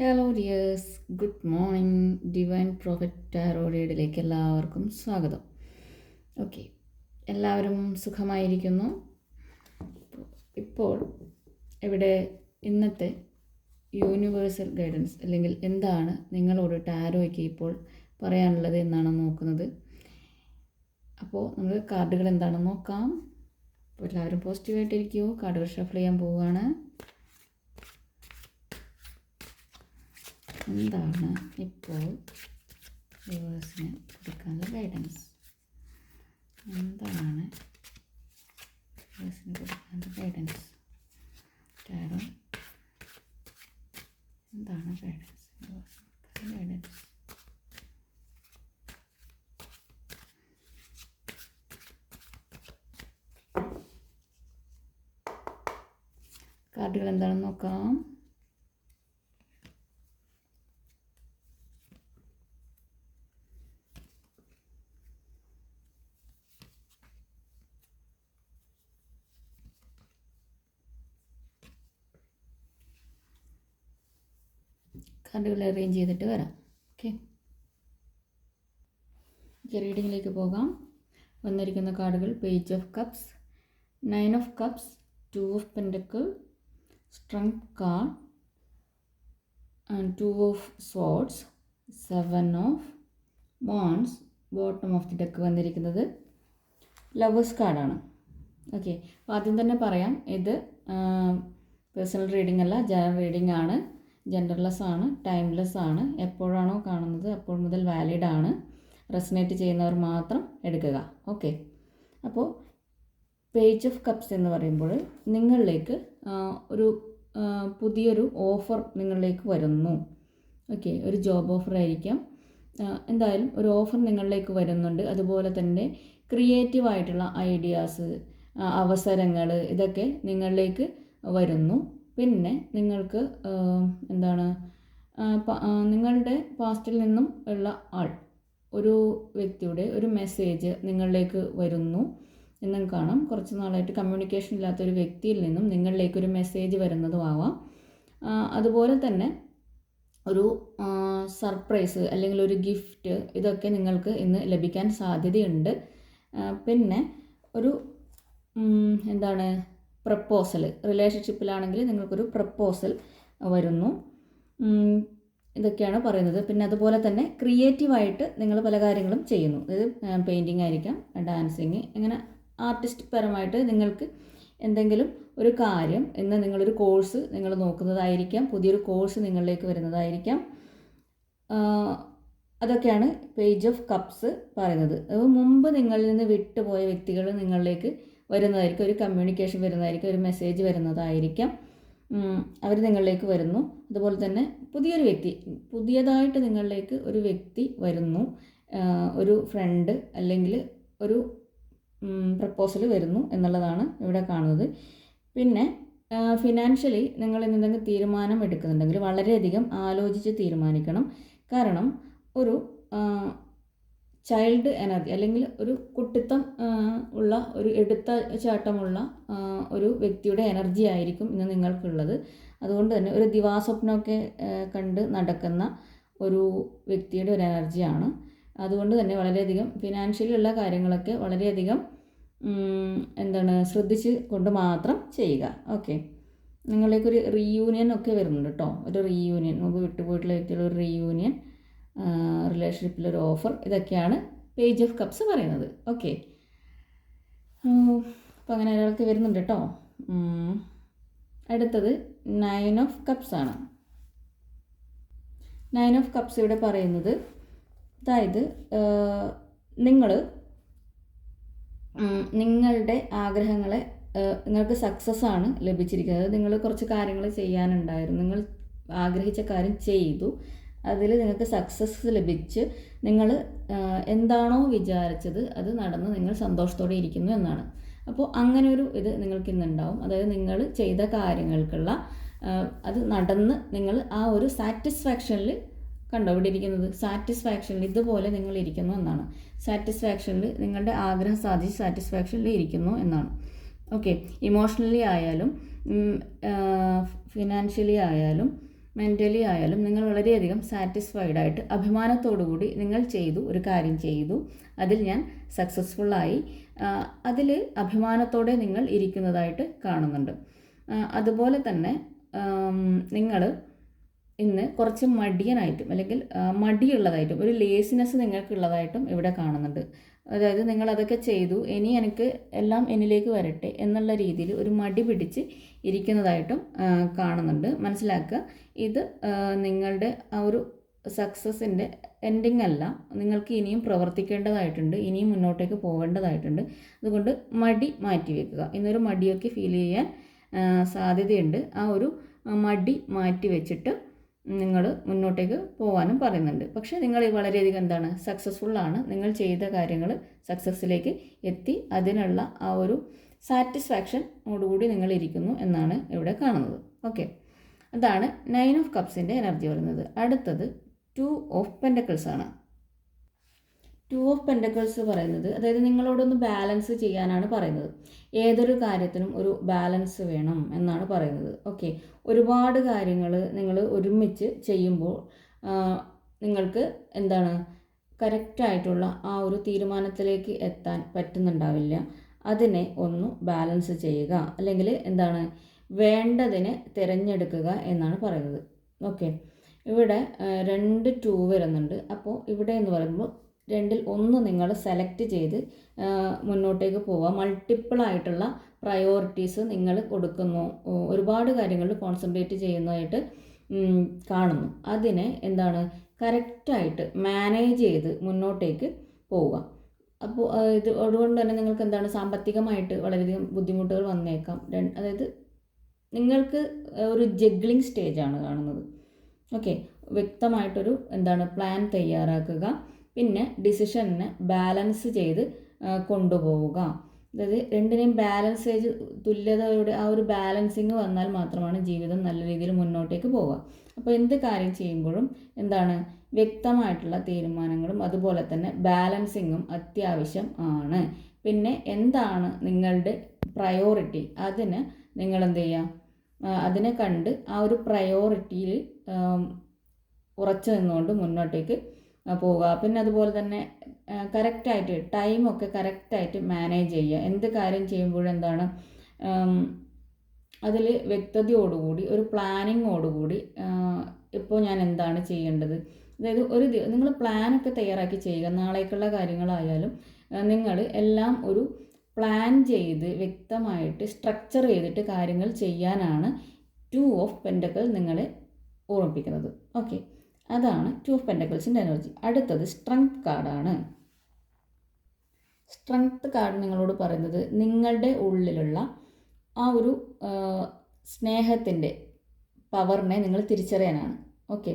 Hello dears good morning divine profit tarot റീഡിലേക്ക് എല്ലാവർക്കും സ്വാഗതം. Okay എല്ലാവരും സുഖമായിരിക്കുന്നു? ഇപ്പോൾ ഇവിടെ ഇന്നത്തെ യൂണിവേഴ്സൽ ഗൈഡൻസ് അല്ലെങ്കിൽ എന്താണ് നിങ്ങളോട് ടാരോയ്ക്ക് ഇപ്പോൾ പറയാനുള്ളത് എന്നാണ് നോക്കുന്നത്. അപ്പോൾ നമുക്ക് കാർഡുകൾ എന്താണെന്ന് നോക്കാം. എല്ലാവരും പോസിറ്റീവായിട്ടിരിക്കുമോ കാർഡുകൾ ഷഫിൾ ചെയ്യാൻ പോവുകയാണ്. എന്താണ് ഇപ്പോൾ വ്യൂവേഴ്സിന് കൊടുക്കാനുള്ള ഗൈഡൻസ് എന്താണ് വ്യൂവേഴ്സിന് കൊടുക്കാനുള്ള ഗൈഡൻസ് ടാരോ എന്താണ് ഗൈഡൻസ് ഗൈഡൻസ് കാർഡുകൾ എന്താണെന്ന് നോക്കാം. കാർഡുകൾ അറേഞ്ച് ചെയ്തിട്ട് വരാം. ഓക്കെ റീഡിങ്ങിലേക്ക് പോകാം. വന്നിരിക്കുന്ന കാർഡുകൾ page of cups nine of cups two of pentacle strength card and two of swords seven of wands bottom of the deck വന്നിരിക്കുന്നത് ലവേഴ്സ് കാർഡാണ് ഓക്കെ അപ്പോൾ ആദ്യം തന്നെ പറയാം ഇത് പേഴ്സണൽ റീഡിംഗ് അല്ല ജനറൽ റീഡിംഗ് ആണ്. ജെൻഡർലെസ് ആണ് ടൈംലെസ് ആണ്. എപ്പോഴാണോ കാണുന്നത് അപ്പോൾ മുതൽ വാലിഡ് ആണ്. റെസനേറ്റ് ചെയ്യുന്നവർ മാത്രം എടുക്കുക. ഓക്കെ അപ്പോൾ പേജ് ഓഫ് കപ്സ് എന്ന് പറയുമ്പോൾ നിങ്ങളിലേക്ക് ഒരു പുതിയൊരു ഓഫർ നിങ്ങളിലേക്ക് വരുന്നു. ഓക്കെ ഒരു ജോബ് ഓഫർ ആയിരിക്കാം. എന്തായാലും ഒരു ഓഫർ നിങ്ങളിലേക്ക് വരുന്നുണ്ട്. അതുപോലെ തന്നെ ക്രിയേറ്റീവ് ആയിട്ടുള്ള ഐഡിയാസ് അവസരങ്ങൾ ഇതൊക്കെ നിങ്ങളിലേക്ക് വരുന്നു. പിന്നെ നിങ്ങൾക്ക് എന്താണ് നിങ്ങളുടെ പാസ്റ്റിൽ നിന്നും ഉള്ള ആൾ ഒരു വ്യക്തിയുടെ ഒരു മെസ്സേജ് നിങ്ങളിലേക്ക് വരുന്നു എന്നും കാണാം. കുറച്ച് നാളായിട്ട് കമ്മ്യൂണിക്കേഷൻ ഇല്ലാത്ത ഒരു വ്യക്തിയിൽ നിന്നും നിങ്ങളിലേക്ക് ഒരു മെസ്സേജ് വരുന്നതും ആവാം. അതുപോലെ തന്നെ ഒരു സർപ്രൈസ് അല്ലെങ്കിൽ ഒരു ഗിഫ്റ്റ് ഇതൊക്കെ നിങ്ങൾക്ക് ഇന്ന് ലഭിക്കാൻ സാധ്യതയുണ്ട്. പിന്നെ ഒരു എന്താണ് പ്രപ്പോസൽ റിലേഷൻഷിപ്പിലാണെങ്കിൽ നിങ്ങൾക്കൊരു പ്രപ്പോസൽ വരുന്നു. ഇതൊക്കെയാണ് പറയുന്നത്. പിന്നെ അതുപോലെ തന്നെ ക്രിയേറ്റീവായിട്ട് നിങ്ങൾ പല കാര്യങ്ങളും ചെയ്യുന്നു. അതായത് പെയിന്റിങ് ആയിരിക്കാം ഡാൻസിങ് അങ്ങനെ ആർട്ടിസ്റ്റ് പരമായിട്ട് നിങ്ങൾക്ക് എന്തെങ്കിലും ഒരു കാര്യം ഇന്ന് നിങ്ങളൊരു കോഴ്സ് നിങ്ങൾ നോക്കുന്നതായിരിക്കാം പുതിയൊരു കോഴ്സ് നിങ്ങളിലേക്ക് വരുന്നതായിരിക്കാം. അതൊക്കെയാണ് പേജ് ഓഫ് കപ്സ് പറയുന്നത്. മുമ്പ് നിങ്ങളിൽ നിന്ന് വിട്ടുപോയ വ്യക്തികൾ നിങ്ങളിലേക്ക് വരുന്നതായിരിക്കും ഒരു കമ്മ്യൂണിക്കേഷൻ വരുന്നതായിരിക്കും ഒരു മെസ്സേജ് വരുന്നതായിരിക്കാം. അവർ നിങ്ങളിലേക്ക് വരുന്നു. അതുപോലെ തന്നെ പുതിയൊരു വ്യക്തി പുതിയതായിട്ട് നിങ്ങളിലേക്ക് ഒരു വ്യക്തി വരുന്നു. ഒരു ഫ്രണ്ട് അല്ലെങ്കിൽ ഒരു പ്രപ്പോസൽ വരുന്നു എന്നുള്ളതാണ് ഇവിടെ കാണുന്നത്. പിന്നെ ഫിനാൻഷ്യലി നിങ്ങൾ എന്തെങ്കിലും തീരുമാനം എടുക്കുന്നുണ്ടെങ്കിൽ വളരെയധികം ആലോചിച്ച് തീരുമാനിക്കണം. കാരണം ഒരു ചൈൽഡ് എനർജി അല്ലെങ്കിൽ ഒരു കുട്ടിത്തം ഉള്ള ഒരു എടുത്ത ചാട്ടമുള്ള ഒരു വ്യക്തിയുടെ എനർജി ആയിരിക്കും ഇന്ന് നിങ്ങൾക്കുള്ളത്. അതുകൊണ്ട് തന്നെ ഒരു ദിവാസ്വപ്നമൊക്കെ കണ്ട് നടക്കുന്ന ഒരു വ്യക്തിയുടെ ഒരു എനർജിയാണ് അതുകൊണ്ട് തന്നെ വളരെയധികം ഫിനാൻഷ്യലി ഉള്ള കാര്യങ്ങളൊക്കെ വളരെയധികം എന്താണ് ശ്രദ്ധിച്ച് കൊണ്ട് മാത്രം ചെയ്യുക. ഓക്കെ നിങ്ങളിലേക്കൊരു റീയൂണിയൻ ഒക്കെ വരുന്നുണ്ട് കേട്ടോ ഒരു റീയൂണിയൻ മുമ്പ് വിട്ടുപോയിട്ടുള്ള വ്യക്തികളുടെ ഒരു റീയൂണിയൻ റിലേഷൻഷിപ്പിലൊരു ഓഫർ ഇതൊക്കെയാണ് പേജ് ഓഫ് കപ്സ് പറയുന്നത്. ഓക്കെ അപ്പോൾ അങ്ങനെ ഒരാൾക്ക് വരുന്നുണ്ട് കേട്ടോ അടുത്തത് നയൻ ഓഫ് കപ്സ് ആണ്. നയൻ ഓഫ് കപ്സ് ഇവിടെ പറയുന്നത് അതായത് നിങ്ങൾ നിങ്ങളുടെ ആഗ്രഹങ്ങളെ നിങ്ങൾക്ക് സക്സസ് ആണ് ലഭിച്ചിരിക്കുന്നത്. നിങ്ങൾ കുറച്ച് കാര്യങ്ങൾ ചെയ്യാനുണ്ടായിരുന്നു. നിങ്ങൾ ആഗ്രഹിച്ച കാര്യം ചെയ്തു. അതിൽ നിങ്ങൾക്ക് സക്സസ് ലഭിച്ച് നിങ്ങൾ എന്താണോ വിചാരിച്ചത് അത് നടന്ന് നിങ്ങൾ സന്തോഷത്തോടെ ഇരിക്കുന്നു എന്നാണ്. അപ്പോൾ അങ്ങനെ ഒരു ഇത് നിങ്ങൾക്ക് ഇന്നുണ്ടാവും. അതായത് നിങ്ങൾ ചെയ്ത കാര്യങ്ങൾക്കുള്ള അത് നടന്ന് നിങ്ങൾ ആ ഒരു സാറ്റിസ്ഫാക്ഷനിൽ കണ്ടോ ഇവിടെ ഇരിക്കുന്നത്? സാറ്റിസ്ഫാക്ഷനിൽ ഇതുപോലെ നിങ്ങൾ ഇരിക്കുന്നു എന്നാണ്. സാറ്റിസ്ഫാക്ഷനിൽ നിങ്ങളുടെ ആഗ്രഹം സാധിച്ച് സാറ്റിസ്ഫാക്ഷനിൽ ഇരിക്കുന്നു എന്നാണ്. ഓക്കെ ഇമോഷണലി ആയാലും ഫിനാൻഷ്യലി ആയാലും മെന്റലി ആയാലും നിങ്ങൾ വളരെയധികം സാറ്റിസ്ഫൈഡ് ആയിട്ട് അഭിമാനത്തോടു കൂടി നിങ്ങൾ ചെയ്തു ഒരു കാര്യം ചെയ്തു. അതിൽ ഞാൻ സക്സസ്ഫുള്ളായി അതിൽ അഭിമാനത്തോടെ നിങ്ങൾ ഇരിക്കുന്നതായിട്ട് കാണുന്നുണ്ട്. അതുപോലെ തന്നെ നിങ്ങൾ ഇന്ന് കുറച്ച് മടിയനായിട്ടും അല്ലെങ്കിൽ മടിയുള്ളതായിട്ടും ഒരു ലേസിനെസ് നിങ്ങൾക്കുള്ളതായിട്ടും ഇവിടെ കാണുന്നുണ്ട്. അതായത് നിങ്ങൾ അതൊക്കെ ചെയ്തു ഇനി എനിക്ക് എല്ലാം എന്നിലേക്ക് വരട്ടെ എന്നുള്ള രീതിയിൽ ഒരു മടി പിടിച്ച് ഇരിക്കുന്നതായിട്ടും കാണുന്നുണ്ട്. മനസ്സിലാക്കുക. ഇത് നിങ്ങളുടെ ആ ഒരു സക്സസിന്റെ എൻഡിങ് അല്ല. നിങ്ങൾക്ക് ഇനിയും പ്രവർത്തിക്കേണ്ടതായിട്ടുണ്ട് ഇനിയും മുന്നോട്ടേക്ക് പോകേണ്ടതായിട്ടുണ്ട്. അതുകൊണ്ട് മടി മാറ്റി വെക്കുക. ഇന്നൊരു മടിയൊക്കെ ഫീൽ ചെയ്യാൻ സാധ്യതയുണ്ട്. ആ ഒരു മടി മാറ്റി വെച്ചിട്ട് നിങ്ങൾ മുന്നോട്ടേക്ക് പോകാനും പറയുന്നുണ്ട്. പക്ഷേ നിങ്ങൾ വളരെയധികം എന്താണ് സക്സസ്ഫുൾ ആണ്. നിങ്ങൾ ചെയ്ത കാര്യങ്ങൾ സക്സസ്സിലേക്ക് എത്തി അതിനുള്ള ആ ഒരു സാറ്റിസ്ഫാക്ഷനോടുകൂടി നിങ്ങൾ ഇരിക്കുന്നു എന്നാണ് ഇവിടെ കാണുന്നത്. ഓക്കെ അതാണ് നയൻ ഓഫ് കപ്സിന്റെ എനർജി വരുന്നത്. അടുത്തത് ടു ഓഫ് പെൻഡക്കിൾസ് ആണ്. ടു ഓഫ് പെൻഡക്കിൾസ് പറയുന്നത് അതായത് നിങ്ങളോടൊന്ന് ബാലൻസ് ചെയ്യാനാണ് പറയുന്നത്. ഏതൊരു കാര്യത്തിനും ഒരു ബാലൻസ് വേണം എന്നാണ് പറയുന്നത്. ഓക്കെ ഒരുപാട് കാര്യങ്ങൾ നിങ്ങൾ ഒരുമിച്ച് ചെയ്യുമ്പോൾ നിങ്ങൾക്ക് എന്താണ് കറക്റ്റായിട്ടുള്ള ആ ഒരു തീരുമാനത്തിലേക്ക് എത്താൻ പറ്റുന്നുണ്ടാവില്ല. അതിനെ ഒന്ന് ബാലൻസ് ചെയ്യുക. അല്ലെങ്കിൽ എന്താണ് വേണ്ടതിനെ തിരഞ്ഞെടുക്കുക എന്നാണ് പറയുന്നത്. ഓക്കെ ഇവിടെ രണ്ട് ടൂ വരുന്നുണ്ട്. അപ്പോൾ ഇവിടെ എന്ന് പറയുമ്പോൾ രണ്ടിൽ ഒന്ന് നിങ്ങൾ സെലക്ട് ചെയ്ത് മുന്നോട്ടേക്ക് പോവുക. മൾട്ടിപ്പിൾ ആയിട്ടുള്ള പ്രയോറിറ്റീസ് നിങ്ങൾ കൊടുക്കുന്നു. ഒരുപാട് കാര്യങ്ങളിൽ കോൺസെൻട്രേറ്റ് ചെയ്യുന്നതായിട്ട് കാണുന്നു. അതിനെ എന്താണ്? കറക്റ്റായിട്ട് മാനേജ് ചെയ്ത് മുന്നോട്ടേക്ക് പോവുക. അപ്പോൾ ഇത് അതുകൊണ്ട് തന്നെ നിങ്ങൾക്ക് എന്താണ്? സാമ്പത്തികമായിട്ട് വളരെയധികം ബുദ്ധിമുട്ടുകൾ വന്നേക്കാം. അതായത് നിങ്ങൾക്ക് ഒരു ജഗ്ലിംഗ് സ്റ്റേജാണ് കാണുന്നത്. ഓക്കെ വ്യക്തമായിട്ടൊരു എന്താണ്? പ്ലാൻ തയ്യാറാക്കുക. പിന്നെ ഡിസിഷനെ ബാലൻസ് ചെയ്ത് കൊണ്ടുപോവുക. അതായത് രണ്ടിനെയും ബാലൻസ് ചെയ്ത് തുല്യതയുടെ ആ ഒരു ബാലൻസിങ് വന്നാൽ മാത്രമാണ് ജീവിതം നല്ല രീതിയിൽ മുന്നോട്ടേക്ക് പോവുക. അപ്പോൾ എന്ത് കാര്യം ചെയ്യുമ്പോഴും എന്താണ് വ്യക്തമായിട്ടുള്ള തീരുമാനങ്ങളും അതുപോലെ തന്നെ ബാലൻസിങ്ങും അത്യാവശ്യം ആണ്. പിന്നെ എന്താണ് നിങ്ങളുടെ പ്രയോറിറ്റി അതിന് നിങ്ങൾ എന്ത് ചെയ്യുക? അതിനെ കണ്ട് ആ ഒരു പ്രയോറിറ്റിയിൽ ഉറച്ചു നിന്നുകൊണ്ട് മുന്നോട്ടേക്ക് പോവുക. പിന്നെ അതുപോലെ തന്നെ കറക്റ്റായിട്ട് ടൈമൊക്കെ കറക്റ്റായിട്ട് മാനേജ് ചെയ്യുക. എന്ത് കാര്യം ചെയ്യുമ്പോഴെന്താണ് അതിൽ വ്യക്തതയോടുകൂടി ഒരു പ്ലാനിങ്ങോടുകൂടി ഇപ്പോൾ ഞാൻ എന്താണ് ചെയ്യേണ്ടത്? അതായത് ഒരു നിങ്ങൾ പ്ലാനൊക്കെ തയ്യാറാക്കി ചെയ്യുക. നാളേക്കുള്ള കാര്യങ്ങളായാലും നിങ്ങൾ എല്ലാം ഒരു പ്ലാൻ ചെയ്ത് വ്യക്തമായിട്ട് സ്ട്രക്ചർ ചെയ്തിട്ട് കാര്യങ്ങൾ ചെയ്യാനാണ് ടു ഓഫ് പെൻഡക്കൾ നിങ്ങളെ ഓർമ്മിപ്പിക്കുന്നത്. ഓക്കെ അതാണ് ടു ഓഫ് പെന്റക്കിൾസിന്റെ എനർജി അടുത്തത് സ്ട്രെങ്ത് കാർഡാണ് സ്ട്രെങ്ത് കാർഡ് നിങ്ങളോട് പറയുന്നത് നിങ്ങളുടെ ഉള്ളിലുള്ള ആ ഒരു സ്നേഹത്തിന്റെ പവറിനെ നിങ്ങൾ തിരിച്ചറിയാനാണ്. ഓക്കെ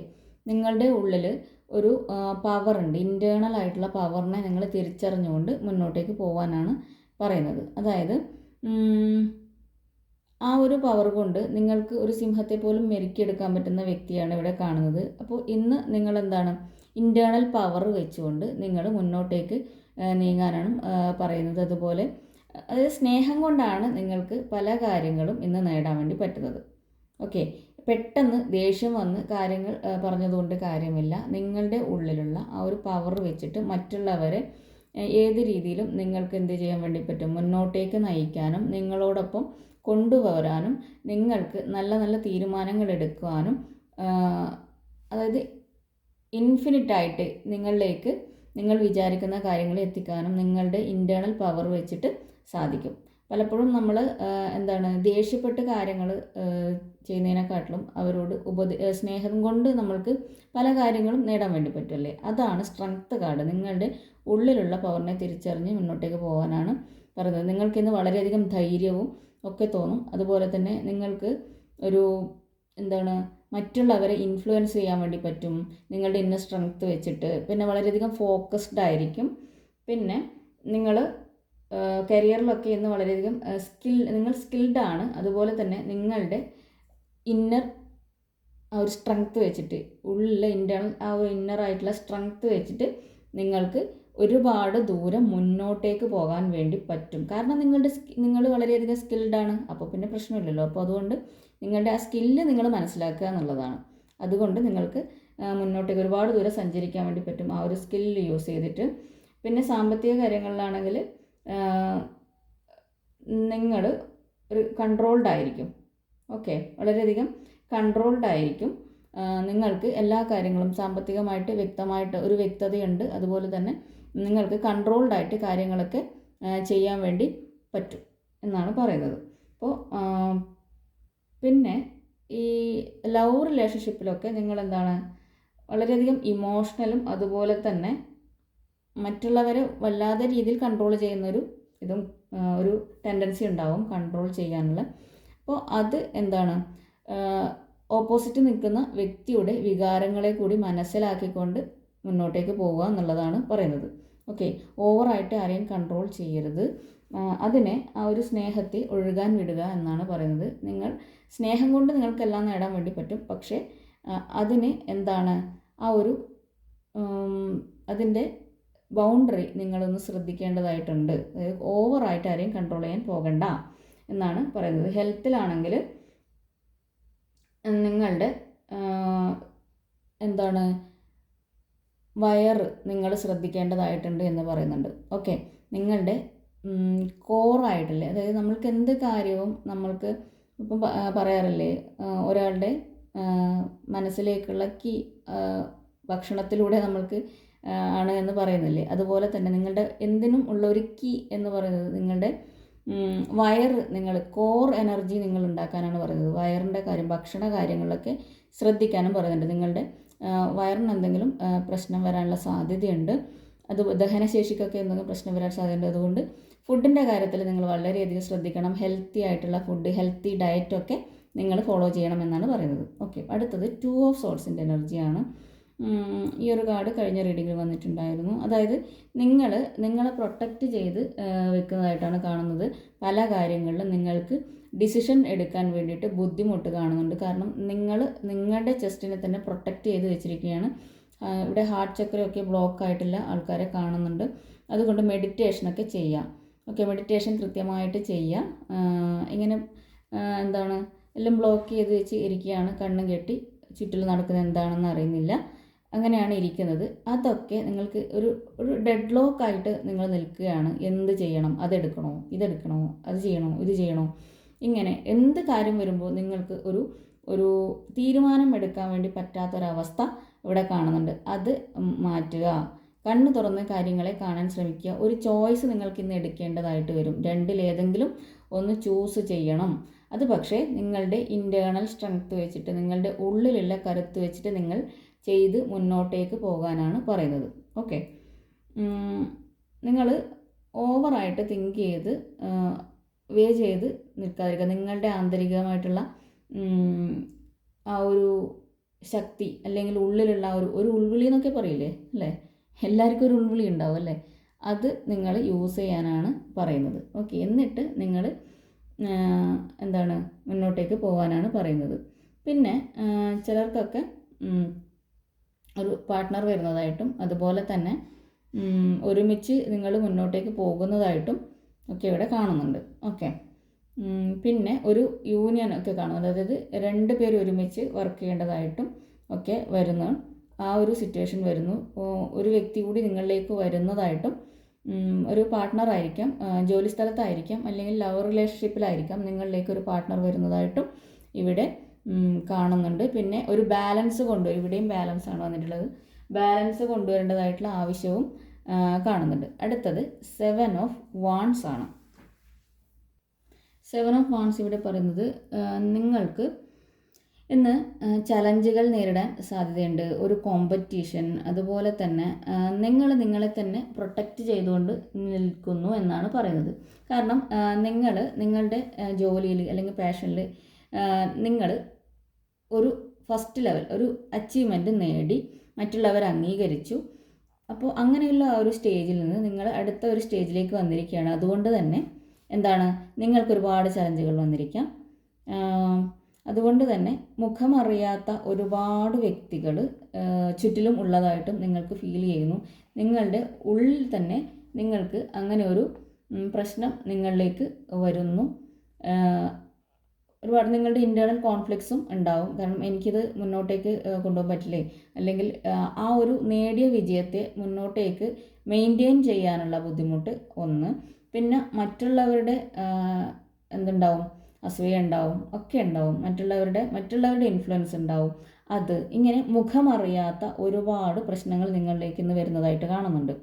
നിങ്ങളുടെ ഉള്ളിൽ ഒരു പവറുണ്ട് ഉണ്ട്. ഇന്റേർണൽ ആയിട്ടുള്ള പവറിനെ നിങ്ങൾ തിരിച്ചറിഞ്ഞുകൊണ്ട് മുന്നോട്ടേക്ക് പോകാനാണ് പറയുന്നത്. അതായത് ആ ഒരു പവർ കൊണ്ട് നിങ്ങൾക്ക് ഒരു സിംഹത്തെ പോലും മെരുക്കിയെടുക്കാൻ പറ്റുന്ന വ്യക്തിയാണ് ഇവിടെ കാണുന്നത്. അപ്പോൾ ഇന്ന് നിങ്ങൾ എന്താണ് ഇന്റേർണൽ പവർ വെച്ചുകൊണ്ട് നിങ്ങൾ മുന്നോട്ടേക്ക് നീങ്ങാനാണ് പറയുന്നത്. അതുപോലെ അതായത് സ്നേഹം കൊണ്ടാണ് നിങ്ങൾക്ക് പല കാര്യങ്ങളും ഇന്ന് നേടാൻ വേണ്ടി പറ്റുന്നത്. ഓക്കെ. പെട്ടെന്ന് ദേഷ്യം വന്ന് കാര്യങ്ങൾ പറഞ്ഞതുകൊണ്ട് കാര്യമില്ല. നിങ്ങളുടെ ഉള്ളിലുള്ള ആ ഒരു പവർ വെച്ചിട്ട് മറ്റുള്ളവരെ ഏത് രീതിയിലും നിങ്ങൾക്ക് എന്ത് ചെയ്യാൻ വേണ്ടി പറ്റും? മുന്നോട്ടേക്ക് നയിക്കാനും നിങ്ങളോടൊപ്പം കൊണ്ടുവരാനും നിങ്ങൾക്ക് നല്ല നല്ല തീരുമാനങ്ങൾ എടുക്കുവാനും അതായത് ഇൻഫിനിറ്റായിട്ട് നിങ്ങളിലേക്ക് നിങ്ങൾ വിചാരിക്കുന്ന കാര്യങ്ങൾ എത്തിക്കാനും നിങ്ങളുടെ ഇന്റേർണൽ പവർ വെച്ചിട്ട് സാധിക്കും. പലപ്പോഴും നമ്മൾ എന്താണ് ദേഷ്യപ്പെട്ട് കാര്യങ്ങൾ ചെയ്യുന്നതിനെക്കാട്ടിലും അവരോട് ഉപദേ സ്നേഹം കൊണ്ട് നമ്മൾക്ക് പല കാര്യങ്ങളും നേടാൻ വേണ്ടി പറ്റുമല്ലേ അതാണ് സ്ട്രെങ്ത് കാർഡ് നിങ്ങളുടെ ഉള്ളിലുള്ള പവറിനെ തിരിച്ചറിഞ്ഞ് മുന്നോട്ടേക്ക് പോകാനാണ് പറയുന്നത്. നിങ്ങൾക്കിന്ന് വളരെയധികം ധൈര്യവും ഒക്കെ തോന്നും. അതുപോലെ തന്നെ നിങ്ങൾക്ക് ഒരു എന്താണ് മറ്റുള്ളവരെ ഇൻഫ്ലുവൻസ് ചെയ്യാൻ വേണ്ടി പറ്റും. നിങ്ങളുടെ ഇന്ന സ്ട്രെങ്ത് വെച്ചിട്ട്. പിന്നെ വളരെയധികം ഫോക്കസ്ഡ് ആയിരിക്കും. പിന്നെ നിങ്ങൾ കരിയറിലൊക്കെ ഇന്ന് വളരെയധികം സ്കിൽ നിങ്ങൾ സ്കിൽഡ് ആണ്. അതുപോലെ തന്നെ നിങ്ങളുടെ ഇന്നർ ആ ഒരു സ്ട്രെങ്ത് വെച്ചിട്ട് ഉള്ളിലെ ഇന്റേണൽ ആ ഒരു ഇന്നർ ആയിട്ടുള്ള സ്ട്രെങ്ത് വെച്ചിട്ട് നിങ്ങൾക്ക് ഒരുപാട് ദൂരം മുന്നോട്ടേക്ക് പോകാൻ വേണ്ടി പറ്റും. കാരണം നിങ്ങളുടെ നിങ്ങൾ വളരെയധികം സ്കിൽഡ് ആണ്. അപ്പോൾ പിന്നെ പ്രശ്നമില്ലല്ലോ. അപ്പോൾ അതുകൊണ്ട് നിങ്ങളുടെ ആ സ്കില്ല് നിങ്ങൾ മനസ്സിലാക്കുക എന്നുള്ളതാണ്. അതുകൊണ്ട് നിങ്ങൾക്ക് മുന്നോട്ടേക്ക് ഒരുപാട് ദൂരം സഞ്ചരിക്കാൻ വേണ്ടി പറ്റും. ആ ഒരു സ്കില്ല് യൂസ് ചെയ്തിട്ട്. പിന്നെ സാമ്പത്തിക കാര്യങ്ങളിലാണെങ്കിൽ നിങ്ങൾ ഒരു കൺട്രോൾഡ് ആയിരിക്കും. ഓക്കെ? വളരെയധികം കൺട്രോൾഡ് ആയിരിക്കും. നിങ്ങൾക്ക് എല്ലാ കാര്യങ്ങളും സാമ്പത്തികമായിട്ട് വ്യക്തമായിട്ട് ഒരു വ്യക്തതയുണ്ട്. അതുപോലെ തന്നെ നിങ്ങൾക്ക് കൺട്രോൾഡ് ആയിട്ട് കാര്യങ്ങളൊക്കെ ചെയ്യാൻ വേണ്ടി പറ്റും എന്നാണ് പറയുന്നത്. അപ്പോൾ പിന്നെ ഈ ലവ് റിലേഷൻഷിപ്പിലൊക്കെ നിങ്ങൾ എന്താണ് വളരെയധികം ഇമോഷണലും അതുപോലെ തന്നെ മറ്റുള്ളവരെ വല്ലാതെ രീതിയിൽ കൺട്രോൾ ചെയ്യുന്നൊരു ഇതും ഒരു ടെൻഡൻസി ഉണ്ടാവും കൺട്രോൾ ചെയ്യാനുള്ള. അപ്പോൾ അത് എന്താണ്? ഓപ്പോസിറ്റ് നിൽക്കുന്ന വ്യക്തിയുടെ വികാരങ്ങളെ കൂടി മനസ്സിലാക്കിക്കൊണ്ട് മുന്നോട്ടേക്ക് പോവുക എന്നുള്ളതാണ് പറയുന്നത്. ഓക്കെ ഓവറായിട്ട് ആരെയും കൺട്രോൾ ചെയ്യരുത്. അതിനെ ആ ഒരു സ്നേഹത്തിൽ ഒഴുകാൻ വിടുക എന്നാണ് പറയുന്നത്. നിങ്ങൾ സ്നേഹം കൊണ്ട് നിങ്ങൾക്കെല്ലാം നേടാൻ വേണ്ടി പറ്റും. പക്ഷേ അതിന് എന്താണ്? ആ ഒരു അതിന്റെ ബൗണ്ടറി നിങ്ങളൊന്ന് ശ്രദ്ധിക്കേണ്ടതായിട്ടുണ്ട്. അതായത് ഓവറായിട്ട് ആരെയും കൺട്രോൾ ചെയ്യാൻ പോകണ്ട എന്നാണ് പറയുന്നത്. ഹെൽത്തിലാണെങ്കിൽ നിങ്ങളുടെ എന്താണ്? വയറ് നിങ്ങൾ ശ്രദ്ധിക്കേണ്ടതായിട്ടുണ്ട് എന്ന് പറയുന്നുണ്ട്. ഓക്കെ. നിങ്ങളുടെ കോറായിട്ടില്ലേ അതായത് നമ്മൾക്ക് എന്ത് കാര്യവും നമ്മൾക്ക് ഇപ്പം പറയാറില്ലേ ഒരാളുടെ മനസ്സിലേക്കുള്ള കീ ഭക്ഷണത്തിലൂടെ നമ്മൾക്ക് ആണ് എന്ന് പറയുന്നില്ലേ? അതുപോലെ തന്നെ നിങ്ങളുടെ എന്തിനും ഉള്ള ഒരു കീ എന്ന് പറയുന്നത് നിങ്ങളുടെ വയർ നിങ്ങൾ കോർ എനർജി നിങ്ങൾ ഉണ്ടാക്കാനാണ് പറയുന്നത്. വയറിന്റെ കാര്യം ഭക്ഷണ കാര്യങ്ങളിലൊക്കെ ശ്രദ്ധിക്കാനും പറയുന്നുണ്ട്. നിങ്ങളുടെ വയറിന് എന്തെങ്കിലും പ്രശ്നം വരാനുള്ള സാധ്യതയുണ്ട്. അത് ദഹനശേഷിക്കൊക്കെ എന്തെങ്കിലും പ്രശ്നം വരാൻ സാധ്യതയുണ്ട്. അതുകൊണ്ട് ഫുഡിന്റെ കാര്യത്തിൽ നിങ്ങൾ വളരെയധികം ശ്രദ്ധിക്കണം. ഹെൽത്തി ആയിട്ടുള്ള ഫുഡ് ഹെൽത്തി ഡയറ്റൊക്കെ നിങ്ങൾ ഫോളോ ചെയ്യണമെന്നാണ് പറയുന്നത്. ഓക്കെ അടുത്തത് ടു ഓഫ് സോൾസിന്റെ എനർജിയാണ് ഈ ഒരു കാർഡ് കഴിഞ്ഞ റീഡിങ്ങിൽ വന്നിട്ടുണ്ടായിരുന്നു. അതായത് നിങ്ങൾ നിങ്ങളെ പ്രൊട്ടക്റ്റ് ചെയ്ത് വെക്കുന്നതായിട്ടാണ് കാണുന്നത്. പല കാര്യങ്ങളിലും നിങ്ങൾക്ക് ഡിസിഷൻ എടുക്കാൻ വേണ്ടിയിട്ട് ബുദ്ധിമുട്ട് കാണുന്നുണ്ട്. കാരണം നിങ്ങൾ നിങ്ങളുടെ ചെസ്റ്റിനെ തന്നെ പ്രൊട്ടക്റ്റ് ചെയ്ത് വെച്ചിരിക്കുകയാണ്. ഇവിടെ ഹാർട്ട് ചക്രയൊക്കെ ബ്ലോക്ക് ആയിട്ടില്ല ആൾക്കാരെ കാണുന്നുണ്ട്. അതുകൊണ്ട് മെഡിറ്റേഷനൊക്കെ ചെയ്യാം. ഓക്കെ മെഡിറ്റേഷൻ കൃത്യമായിട്ട് ചെയ്യാം. ഇങ്ങനെ എന്താണ് എല്ലാം ബ്ലോക്ക് ചെയ്ത് വെച്ച് ഇരിക്കുകയാണ്. കണ്ണും കെട്ടി ചുറ്റിലും നടക്കുന്നത് എന്താണെന്ന് അറിയുന്നില്ല. അങ്ങനെയാണ് ഇരിക്കുന്നത്. അതൊക്കെ നിങ്ങൾക്ക് ഒരു ഒരു ഡെഡ് ലോക്കായിട്ട് നിങ്ങൾ നിൽക്കുകയാണ്. എന്ത് ചെയ്യണം? അതെടുക്കണോ? ഇതെടുക്കണോ? അത് ചെയ്യണോ? ഇത് ചെയ്യണോ? ഇങ്ങനെ എന്ത് കാര്യം വരുമ്പോൾ നിങ്ങൾക്ക് ഒരു ഒരു തീരുമാനം എടുക്കാൻ വേണ്ടി പറ്റാത്തൊരവസ്ഥ ഇവിടെ കാണുന്നുണ്ട്. അത് മാറ്റുക. കണ്ണ് തുറന്ന് കാര്യങ്ങളെ കാണാൻ ശ്രമിക്കുക. ഒരു ചോയ്സ് നിങ്ങൾക്ക് ഇന്ന് എടുക്കേണ്ടതായിട്ട് വരും. രണ്ടിലേതെങ്കിലും ഒന്ന് ചൂസ് ചെയ്യണം. അത് പക്ഷേ നിങ്ങളുടെ ഇന്റേർണൽ സ്ട്രെങ്ത് വെച്ചിട്ട് നിങ്ങളുടെ ഉള്ളിലുള്ള കരുത്ത് വെച്ചിട്ട് നിങ്ങൾ ചെയ്ത് മുന്നോട്ടേക്ക് പോകാനാണ് പറയുന്നത്. ഓക്കെ നിങ്ങൾ ഓവറായിട്ട് തിങ്ക് ചെയ്ത് വേ ചെയ്ത് നിൽക്കാതിരിക്കുക. നിങ്ങളുടെ ആന്തരികമായിട്ടുള്ള ആ ഒരു ശക്തി അല്ലെങ്കിൽ ഉള്ളിലുള്ള ഒരു ഒരു ഉൾവിളി എന്നൊക്കെ പറയില്ലേ അല്ലേ? എല്ലാവർക്കും ഒരു ഉൾവിളി ഉണ്ടാവും അല്ലേ? അത് നിങ്ങൾ യൂസ് ചെയ്യാനാണ് പറയുന്നത്. ഓക്കെ എന്നിട്ട് നിങ്ങൾ എന്താണ് മുന്നോട്ടേക്ക് പോകാനാണ് പറയുന്നത്. പിന്നെ ചിലർക്കൊക്കെ ഒരു പാർട്ട്ണർ വരുന്നതായിട്ടും അതുപോലെ തന്നെ ഒരുമിച്ച് നിങ്ങൾ മുന്നോട്ടേക്ക് പോകുന്നതായിട്ടും ഒക്കെ ഇവിടെ കാണുന്നുണ്ട്. ഓക്കെ. പിന്നെ ഒരു യൂണിയൻ ഒക്കെ കാണുന്നുണ്ട്. അതായത് രണ്ട് പേര് ഒരുമിച്ച് വർക്ക് ചെയ്യേണ്ടതായിട്ടും ഒക്കെ വരുന്നു. ആ ഒരു സിറ്റുവേഷൻ വരുന്നു. ഒരു വ്യക്തി കൂടി നിങ്ങളിലേക്ക് വരുന്നതായിട്ടും ഒരു പാർട്ട്ണർ ആയിരിക്കാം ജോലി സ്ഥലത്തായിരിക്കാം അല്ലെങ്കിൽ ലവ് റിലേഷൻഷിപ്പിലായിരിക്കാം നിങ്ങളിലേക്ക് ഒരു പാർട്ട്ണർ വരുന്നതായിട്ടും ഇവിടെ കാണുന്നുണ്ട്. പിന്നെ ഒരു ബാലൻസ് കൊണ്ടുവരും ഇവിടെയും ബാലൻസ് ആണ് വന്നിട്ടുള്ളത്. ബാലൻസ് കൊണ്ടുവരേണ്ടതായിട്ടുള്ള ആവശ്യവും കാണുന്നുണ്ട്. അടുത്തത് സെവൻ ഓഫ് വാൺസ് ആണ്. സെവൻ ഓഫ് വാൺസ് ഇവിടെ പറയുന്നത് നിങ്ങൾക്ക് ഇന്ന് ചലഞ്ചുകൾ നേരിടാൻ സാധ്യതയുണ്ട്. ഒരു കോമ്പറ്റീഷൻ അതുപോലെ തന്നെ നിങ്ങൾ നിങ്ങളെ തന്നെ പ്രൊട്ടക്റ്റ് ചെയ്തുകൊണ്ട് നിൽക്കുന്നു എന്നാണ് പറയുന്നത്. കാരണം നിങ്ങൾ നിങ്ങളുടെ ജോലിയിൽ അല്ലെങ്കിൽ പാഷനിൽ നിങ്ങൾ ഒരു ഫസ്റ്റ് ലെവൽ ഒരു അച്ചീവ്മെന്റ് നേടി മറ്റുള്ളവർ അംഗീകരിച്ചു. അപ്പോൾ അങ്ങനെയുള്ള ആ ഒരു സ്റ്റേജിൽ നിന്ന് നിങ്ങൾ അടുത്ത ഒരു സ്റ്റേജിലേക്ക് വന്നിരിക്കുകയാണ്. അതുകൊണ്ട് തന്നെ എന്താണ്? നിങ്ങൾക്ക് ഒരുപാട് ചലഞ്ചുകൾ വന്നിരിക്കാം. അതുകൊണ്ട് തന്നെ മുഖമറിയാത്ത ഒരുപാട് വ്യക്തികൾ ചുറ്റിലും ഉള്ളതായിട്ടും നിങ്ങൾക്ക് ഫീൽ ചെയ്യുന്നു. നിങ്ങളുടെ ഉള്ളിൽ തന്നെ നിങ്ങൾക്ക് അങ്ങനെ ഒരു പ്രശ്നം നിങ്ങളിലേക്ക് വരുന്നു. ഒരുപാട് നിങ്ങളുടെ ഇന്റേർണൽ കോൺഫ്ലിക്ട്സും ഉണ്ടാവും. കാരണം എനിക്കിത് മുന്നോട്ടേക്ക് കൊണ്ടുപോകാൻ പറ്റില്ലേ? അല്ലെങ്കിൽ ആ ഒരു നേടിയ വിജയത്തെ മുന്നോട്ടേക്ക് മെയിന്റെയിൻ ചെയ്യാനുള്ള ബുദ്ധിമുട്ട് ഒന്ന്. പിന്നെ മറ്റുള്ളവരുടെ എന്തുണ്ടാവും? അസൂയ ഉണ്ടാവും ഒക്കെ ഉണ്ടാവും. മറ്റുള്ളവരുടെ മറ്റുള്ളവരുടെ ഇൻഫ്ലുവൻസ് ഉണ്ടാവും. അത് ഇങ്ങനെ മുഖമറിയാത്ത ഒരുപാട് പ്രശ്നങ്ങൾ നിങ്ങളിലേക്ക് ഇന്ന് വരുന്നതായിട്ട് കാണുന്നുണ്ട്.